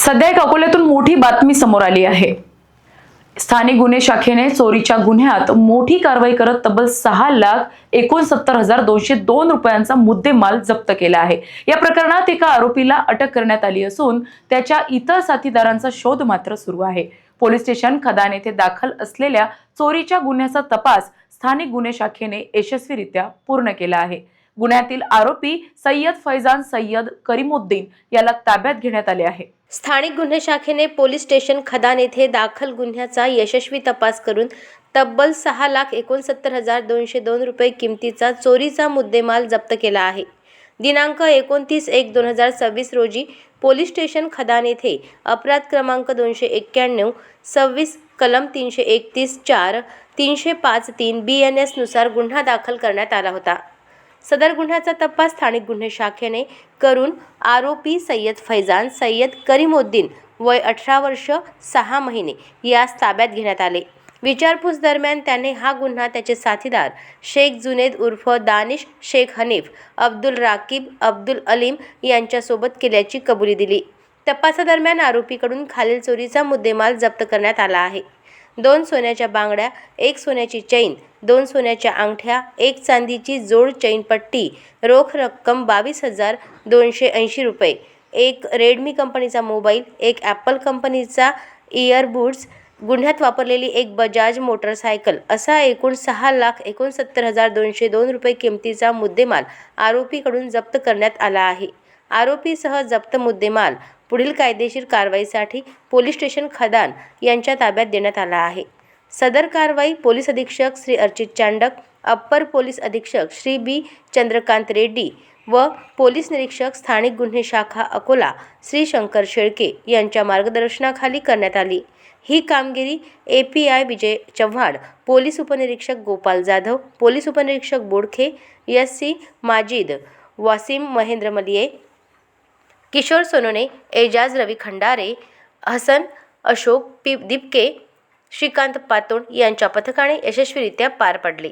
सध्या एक अकोल्यातून मोठी बातमी समोर आली आहे. स्थानिक गुन्हे शाखेने चोरीच्या गुन्ह्यात मोठी कारवाई करत तब्बल सहा लाख एकोणसत्तर हजार दोनशे दोन रुपयांचा मुद्देमाल जप्त केला आहे. या प्रकरणात एका आरोपीला अटक करण्यात आली असून त्याच्या इतर साथीदारांचा शोध मात्र सुरू आहे. पोलीस स्टेशन खदान येथे दाखल असलेल्या चोरीच्या गुन्ह्याचा तपास स्थानिक गुन्हे शाखेने यशस्वीरित्या पूर्ण केला आहे. गुन्ह्यातील आरोपी सय्यद फैजान सय्यद करीमुद्दीन याला ताब्यात घेण्यात आले आहे. स्थानिक गुन्हे शाखेने पोलीस स्टेशन खदान येथे दाखल गुन्ह्याचा यशस्वी तपास करून तब्बल सहा लाख एकोणसत्तर हजार दोनशे दोन रुपये किमतीचा चोरीचा मुद्देमाल जप्त केला आहे. दिनांक एकोणतीस एक दोन हजार सव्वीस रोजी पोलीस स्टेशन खदान येथे अपराध क्रमांक दोनशे एक्क्याण्णव सव्वीस कलम तीनशे एकतीस चार तीनशे पाच तीन बी एन एसनुसार गुन्हा दाखल करण्यात आला होता. सदर गुन्ह्याचा तपास स्थानिक गुन्हे शाखेने करून आरोपी सय्यद फैजान सय्यद करीमुद्दीन वय अठरा वर्ष सहा महिने यास ताब्यात घेण्यात आले. विचारपूस दरम्यान त्याने हा गुन्हा त्याचे साथीदार शेख जुनेद उर्फ दानिश शेख हनीफ अब्दुल राकीब अब्दुल अलीम यांच्यासोबत केल्याची कबुली दिली. तपासादरम्यान आरोपीकडून खालील चोरीचा मुद्देमाल जप्त करण्यात आला आहे. दोन सोन्याच्या बांगड्या एक सोन्याची चैन दोन सोन्याच्या अंगठ्या एक चांदीची जोड चैनपट्टी रोख रक्कम बावीस हजार दोनशे ऐंशी रुपये एक रेडमी कंपनीचा मोबाईल एक ॲपल कंपनीचा इयरबुड्स गुन्ह्यात वापरलेली एक बजाज मोटरसायकल असा एकूण सहा लाख एकोणसत्तर हजार दोनशे दोन रुपये किमतीचा मुद्देमाल आरोपीकडून जप्त करण्यात आला आहे. आरोपीसह जप्त मुद्देमाल पुढील कायदेशीर कारवाईसाठी पोलीस स्टेशन खदान यांच्या ताब्यात देण्यात आला आहे. सदर कारवाई पोलीस अधीक्षक श्री अर्चित चांडक अप्पर पोलीस अधीक्षक श्री बी चंद्रकांत रेड्डी व पोलीस निरीक्षक स्थानिक गुन्हे शाखा अकोला श्री शंकर शेळके यांच्या मार्गदर्शनाखाली करण्यात आली. ही कामगिरी A P I Vijay Chavan police उपनिरीक्षक गोपाल जाधव पोलीस उपनिरीक्षक Bodkhe S C Majid Wasim Mahendra Maliye Kishor Sonone Ejaz Ravi Khandare Hasan Ashok P Dipke Shrikant Patod यांच्या पथकाने यशस्वीरित्या पार पडले.